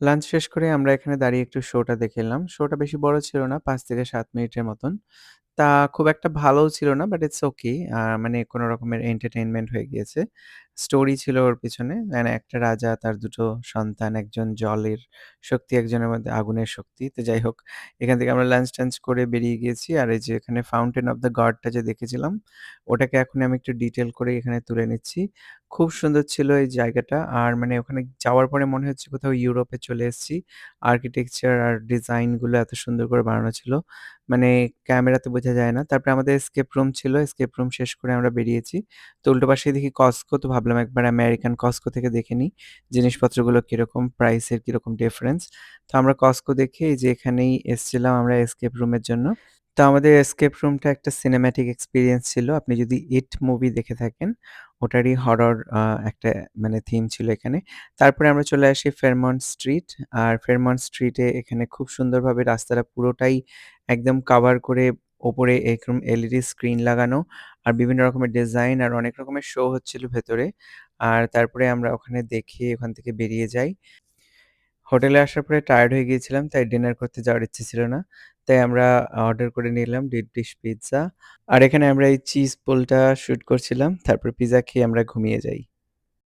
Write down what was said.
Lunch শেষ করে আমরা এখানে দাঁড়িয়ে একটু শোটা দেখে এলাম। শোটা বেশি বড় ছিল না ৫ থেকে ৭ মিনিটের মতন। তা খুব একটা ভালোও ছিল না বাট ইটস ওকে। মানে কোন রকমের এন্টারটেইনমেন্ট হয়ে গিয়েছে। স্টোরি ছিল ওর পিছনে। মানে একটা রাজা তার ২ টো সন্তান, একজন জলের শক্তি, একজনের মধ্যে আগুনের শক্তি। তো যাই হোক এখান থেকে আমরা লাঞ্চ-টাঞ্চ করে বেরিয়ে গিয়েছি। আর এই যে এখানে ফাউন্টেন অফ দ্য গড টা যে দেখেছিলাম, ওটাকে এখন আমি একটু ডিটেইল করে এখানে তুলে নিচ্ছি। খুব সুন্দর ছিল এই জায়গাটা। আর মানে ওখানে যাওয়ার পরে মনে হচ্ছে কোথাও ইউরোপে চলে এসেছি। আর্কিটেকচার আর ডিজাইনগুলো এত সুন্দর করে বানানো ছিল। মানে ক্যামেরাতে বোঝা যায় না। তারপরে আমাদের এসকেপ রুম ছিল। এসকেপ রুম শেষ করে আমরা বেরিয়েছি। তো উল্টো পাশেই দেখি কস্টকো তো ভাবলাম একবার আমেরিকান কস্টকো থেকে দেখে নিই। জিনিসপত্রগুলো কীরকম, প্রাইস এর কীরকম ডিফারেন্স। তো আমরা কস্টকো দেখে এই যে এখানেই এসছিলাম আমরা এসকেপ রুমের জন্য। তো আমাদের এসকেপ রুমটা একটা সিনেম্যাটিক এক্সপেরিয়েন্স ছিল। আপনি যদি 'ইট' মুভি দেখে থাকেন, ওটারই হরর একটা মানে থিম ছিল এখানে। তারপরে আমরা চলে আসি ফেরমন্ট স্ট্রিট। আর ফেরমন্ট স্ট্রিটে এখানে খুব সুন্দরভাবে রাস্তাটা পুরোটাই একদম কাভার করে ওপরে এরকম এলইডি স্ক্রিন লাগানো। আর বিভিন্ন রকমের ডিজাইন আর অনেক রকমের শো হচ্ছিল ভেতরে। আর তারপরে আমরা ওখানে দেখে ওখান থেকে বেরিয়ে যাই। হোটেলে আসার পরে টায়ার্ড হয়ে গিয়েছিলাম, তাই ডিনার করতে যাওয়ার ইচ্ছে ছিল না। তাই আমরা অর্ডার করে নিলাম ডিপ ডিশ পিৎজা আর এখানে আমরা এই চিজ পোলটা শুট করছিলাম। তারপর পিজ্জা খেয়ে আমরা ঘুমিয়ে যাই।